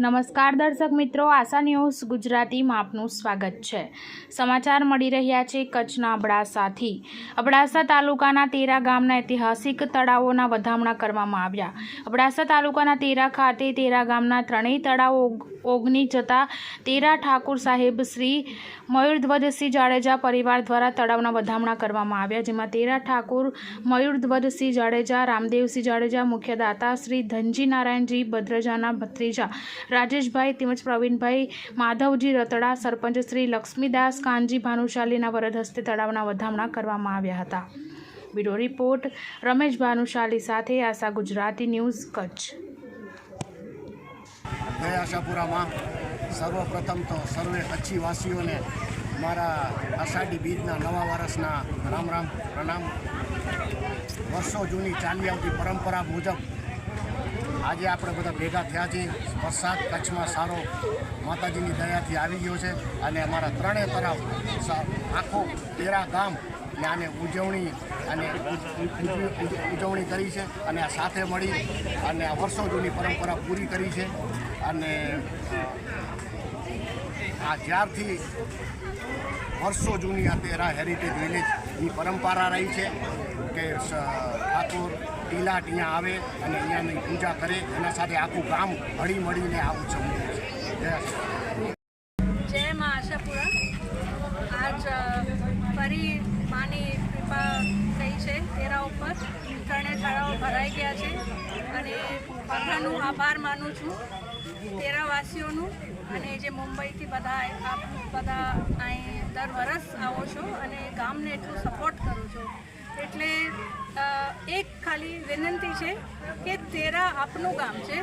નમસ્કાર દર્શક મિત્રો, આશા ન્યૂઝ ગુજરાતીમાં આપનું સ્વાગત છે. સમાચાર મળી રહ્યા છે કચ્છના અબડાસાથી. અબડાસા તાલુકાના તેરા ગામના ઐતિહાસિક તળાવોના વધામણા કરવામાં આવ્યા. અબડાસા તાલુકાના તેરા ખાતે તેરા ગામના ત્રણેય તળાવો ઓગ- ઓગની જતા તેરા ઠાકુર સાહેબ શ્રી મયુરધ્વજસિંહ જાડેજા પરિવાર દ્વારા તળાવના વધામણા કરવામાં આવ્યા, જેમાં તેરા ઠાકુર, મયુરધ્વજસિંહ જાડેજા, રામદેવસિંહ જાડેજા, મુખ્ય દાતા શ્રી ધનજી નારાયણજી, ભદ્રજાના ભત્રીજા રાજેશભાઈ તેમજ પ્રવીણભાઈ માધવજી રતડા, સરપંચ શ્રી લક્ષ્મીદાસ કાનજી, ભાનુશાલીના વરદ હસ્તે તળાવના વધામણા કરવામાં આવ્યા હતા. બ્યુરો રિપોર્ટ, રમેશ ભાનુશાલી સાથે આશા ગુજરાતી ન્યૂઝ કચ્છ. આશાપુરામાં સર્વપ્રથમ તો સર્વે કચ્છીવાસીઓને મારા આષાઢી બીજના નવા વર્ષના રામ રામ પ્રણામ. વર્ષો જૂની ચાલી આવતી પરંપરા મુજબ આજે આપણે બધા ભેગા થયા છીએ. વરસાદ, કચ્છમાં સારો માતાજીની દયાથી આવી ગયો છે અને અમારા ત્રણેય તરફ આખો તેરા ગામ ને આને ઉજવણી અને ઉજ- ઉજ- ઉજ- ઉજવણી કરી છે અને આ સાથે મળી અને આ વર્ષો જૂની પરંપરા પૂરી કરી છે. અને આ જ્યારથી વર્ષો જૂની આ તેરા હેરિટેજ વિલેજની પરંપરા રહી છે કે ઠાકોર ટીલાટ અહીંયા આવે અને અહીંયાની પૂજા કરે, એના સાથે આખું ગામ હળી મળીને આ ઉત્સવ છે જય મા આશાપુરા. આજ ફરી માની થઈ છે તેરા ઉપર. ત્રણે તળાવો ભરાઈ ગયા છે અને બધાનું આભાર માનું છું. તેરાવાસીઓનું અને જે મુંબઈથી બધા આપ બધા અહીં દર વરસ આવો છો અને ગામને એટલું સપોર્ટ કરો છો. એટલે એક ખાલી વિનંતી છે કે તેરા આપનું ગામ છે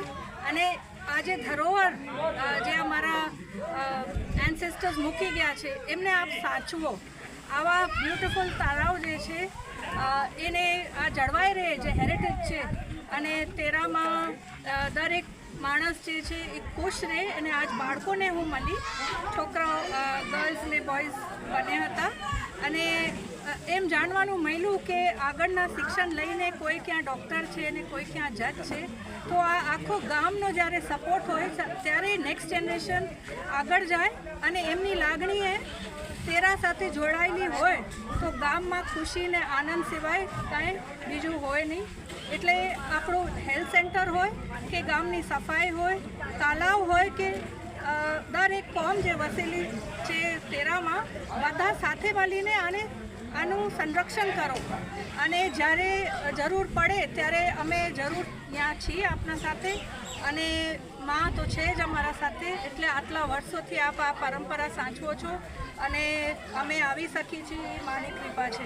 અને આ જે ધરોહર જે અમારા એન્સેસ્ટર્સ મૂકી ગયા છે, એમને આપ સાચવો. આવા બ્યુટિફુલ તારાઓ જે છે એને આ જળવાઈ રહે, જે હેરિટેજ છે, અને તેરામાં દરેક માણસ જે છે એ ખુશ રહે અને આજ બાળકોને હું મળી. છોકરાઓ ગર્લ્સ ને બોયઝ બને હતા. અને એમ જાણવાનું મળ્યું કે આગળના શિક્ષણ લઈને કોઈ ક્યાં ડૉક્ટર છે ને કોઈ ક્યાં જજ છે, તો આ આખો ગામનો જ્યારે સપોર્ટ હોય ત્યારે નેક્સ્ટ જનરેશન આગળ જાય અને એમની લાગણી એ તેરા સાથે જોડાયેલી હોય, તો ગામમાં ખુશી ને આનંદ સિવાય કાંઈ બીજું હોય નહીં. એટલે આપણું હેલ્થ સેન્ટર હોય કે ગામની સફાઈ હોય, તાલાવ હોય કે દરેક કોમ જે વસેલી છે તેરામાં બધા સાથે મળીને આને આનું સંરક્ષણ કરો. અને જ્યારે જરૂર પડે ત્યારે અમે જરૂર ત્યાં છીએ આપના સાથે. અને માં તો છે જ અમારા સાથે, એટલે આટલા વર્ષોથી આપ આ પરંપરા સાચવો છો અને અમે આવી શકીએ છીએ એ માની કૃપા છે.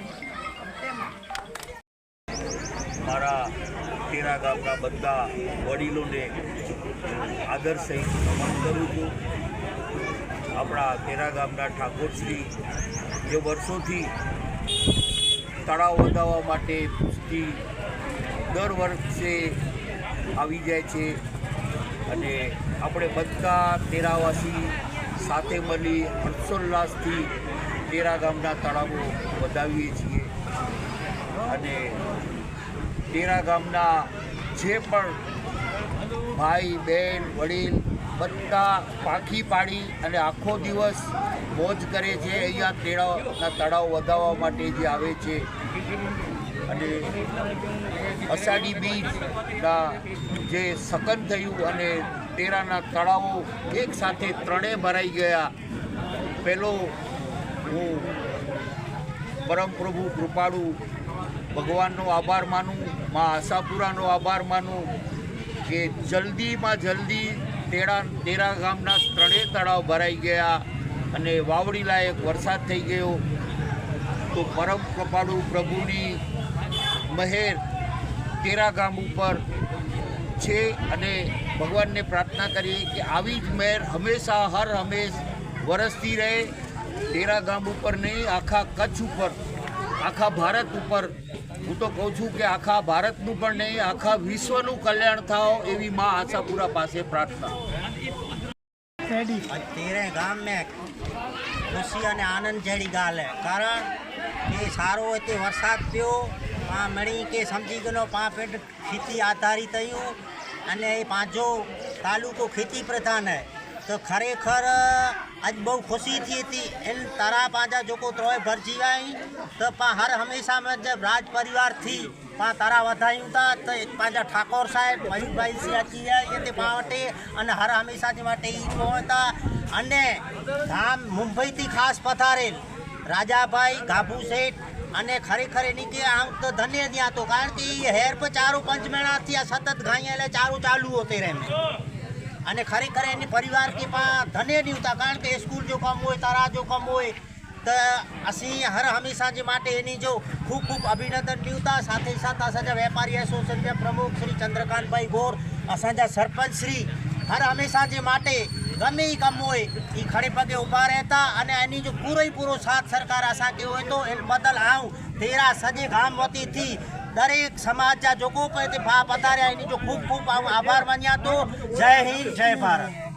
મારા તેરા ગામના બધા વડીલોને આદર સહિત નમન કરું છું. આપણા તેરા ગામના ઠાકોરશ્રી જે વર્ષોથી તળાવ વધાવવા માટે થી દર વર્ષે આવી જાય છે અને આપણે બધા તેરાવાસી સાથે મળી હર્ષોલ્લાસથી તેરા ગામના તળાવો વધાવીએ છીએ. અને તેરા ગામના જે પણ ભાઈ બહેન વડીલ બધા પાખી પાડી અને આખો દિવસ મોજ કરે છે અહીંયા તેડાના તળાવ વધાવવા માટે જે આવે છે. અને અષાઢી બીજના જે સકન થયું અને તેરાના તળાવો એક સાથે ત્રણેય ભરાઈ ગયા. પહેલો હું પરમ પ્રભુ કૃપાળુ ભગવાનનો આભાર માનું. મા આશાપુરાનો આભાર માનું કે જલ્દીમાં જલ્દી તેડા તેરા ગામના ત્રણેય તળાવ ભરાઈ ગયા અને વાવડી લાયક વરસાદ થઈ ગયો. તો પરમ કૃપાળુ પ્રભુની મહેર તેરા ગામ ઉપર છે અને ભગવાનને પ્રાર્થના કરીએ કે આવી જ મહેર હંમેશા, હર હંમેશ વરસતી રહે. તેરા ગામ ઉપર નહીં, આખા કચ્છ ઉપર, આખા ભારત ઉપર હું તો કહું છું કે આખા ભારતનું પણ નહીં આખા વિશ્વનું કલ્યાણ થાવ એવી મા આશાપુરા પાસે પ્રાર્થના. તેરે ગામ મેં ખુશી અને આનંદ જેવી ગાલ. હે કારણ એ સારો તે વરસાદ થયો પા મણી કે સમજી ગયો પા પેટ ખેતી આધારિત થયું અને એ પાંચો તાલુકો ખેતી પ્રધાન હે. તો ખરેખર આજ બહુ ખુશીથી હતી. એને તારા પાંજા જોકો ત્રોય ભર જીવાય, તો પા હર હંમેશા મેં જબ રાજ પરિવારથી પા તારા વધાયું હતા તો એક પાંજા ઠાકોર સાહેબ, મયુરભાઈ સિયાચી એ તે માટે અને હર હંમેશાથી માટે એ પહોંચતા. અને ધામ મુંબઈથી ખાસ પથારેલ રાજાભાઈ ગાભુ શેઠ અને ખરેખર એની કે આમ તો ધન્ય ત્યાં તો કારણ કે એ હેર પર ચારો પંચ મેળાથી આ સતત ઘાઈ એટલે ચારું ચાલુ હોતે રહે અને ખરેખર એની પરિવારથી પણ ધન્ય નીવતા કારણ કે એ સ્કૂલ જો કમ હોય, તારા જો કમ હોય, તો ਅਸੀਂ હર હંમેશાજી માટે એની જો ખૂબ ખૂબ અભિનંદન નીવતા સાથે સાથે અસાંજા વેપારી એસોસિએશનના પ્રમુખ શ્રી ચંદ્રકાંતભાઈ ગોર અસાંજા સરપંચ શ્રી હર હંમેશાજી માટે ગમે એ કામ હોય એ ખડે પગે ઊભા રહેતા અને એની જો પૂરો પૂરો સાથ સરકાર આશા કે હોય તો એ બદલ આવું. તેરા સજે ગામ વતીથી દરેક સમાજ જોગો જોકો પે તે ભા પધાર્યા. એની જો ખૂબ ખૂબ આભાર માન્યા તો જય હિન્દ, જય ભારત.